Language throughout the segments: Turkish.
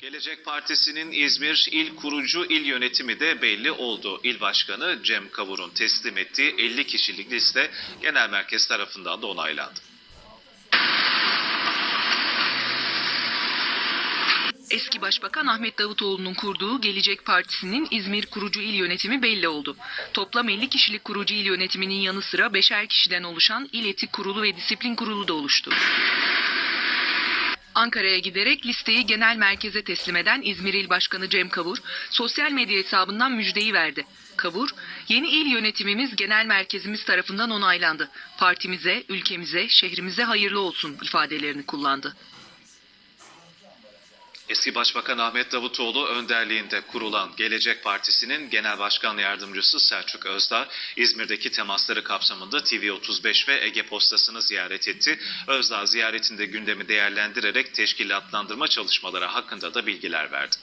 Gelecek Partisi'nin İzmir İl Kurucu İl Yönetimi de belli oldu. İl Başkanı Cem Kavur'un teslim ettiği 50 kişilik liste genel merkez tarafından da onaylandı. Eski Başbakan Ahmet Davutoğlu'nun kurduğu Gelecek Partisi'nin İzmir kurucu il yönetimi belli oldu. Toplam 50 kişilik kurucu il yönetiminin yanı sıra beşer kişiden oluşan İl Etik Kurulu ve Disiplin Kurulu da oluştu. Ankara'ya giderek listeyi genel merkeze teslim eden İzmir İl Başkanı Cem Kavur, sosyal medya hesabından müjdeyi verdi. Kavur, yeni il yönetimimiz genel merkezimiz tarafından onaylandı. Partimize, ülkemize, şehrimize hayırlı olsun ifadelerini kullandı. Eski Başbakan Ahmet Davutoğlu önderliğinde kurulan Gelecek Partisi'nin Genel Başkan Yardımcısı Selçuk Özdağ, İzmir'deki temasları kapsamında TV35 ve Ege Postası'nı ziyaret etti. Özdağ ziyaretinde gündemi değerlendirerek teşkilatlandırma çalışmaları hakkında da bilgiler verdi.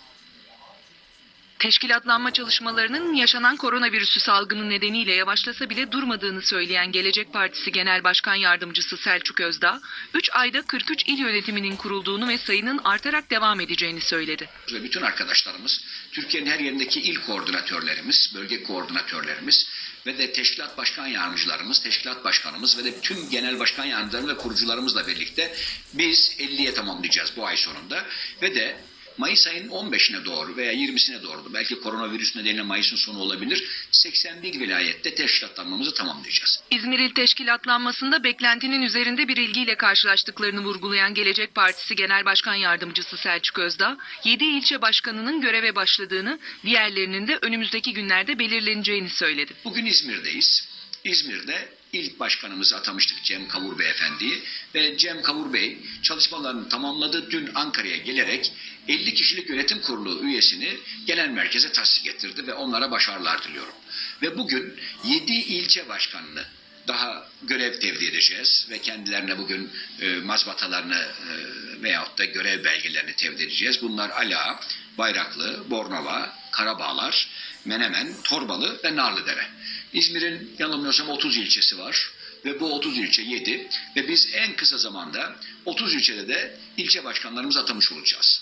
Teşkilatlanma çalışmalarının yaşanan koronavirüsü salgını nedeniyle yavaşlasa bile durmadığını söyleyen Gelecek Partisi Genel Başkan Yardımcısı Selçuk Özdağ, 3 ayda 43 il yönetiminin kurulduğunu ve sayının artarak devam edeceğini söyledi. bütün arkadaşlarımız, Türkiye'nin her yerindeki il koordinatörlerimiz, bölge koordinatörlerimiz ve de teşkilat başkan yardımcılarımız, teşkilat başkanımız ve de tüm genel başkan yardımcılarımız ve kurucularımızla birlikte biz 50'ye tamamlayacağız bu ay sonunda ve de Mayıs ayının 15'ine doğru veya 20'sine doğru belki koronavirüs nedeniyle Mayıs'ın sonu olabilir. 81 vilayette teşkilatlanmamızı tamamlayacağız. İzmir İl Teşkilatlanmasında beklentinin üzerinde bir ilgiyle karşılaştıklarını vurgulayan Gelecek Partisi Genel Başkan Yardımcısı Selçuk Özdağ, 7 ilçe başkanının göreve başladığını, diğerlerinin de önümüzdeki günlerde belirleneceğini söyledi. Bugün İzmir'deyiz. İzmir'de ilk başkanımızı atamıştık Cem Kavur Beyefendi'yi ve Cem Kavur Bey çalışmalarını tamamladı. Dün Ankara'ya gelerek 50 kişilik yönetim kurulu üyesini genel merkeze tasdik ettirdi ve onlara başarılar diliyorum. Ve bugün 7 ilçe başkanını daha görev tevdi edeceğiz ve kendilerine bugün e, mazbatalarını e, veyahut da görev belgelerini tevdi edeceğiz. Bunlar Ala, Bayraklı, Bornova, Karabağlar, Menemen, Torbalı ve Narlıdere. İzmir'in yanılmıyorsam 30 ilçesi var ve bu 30 ilçe 7 ve biz en kısa zamanda 30 ilçede de ilçe başkanlarımızı atamış olacağız.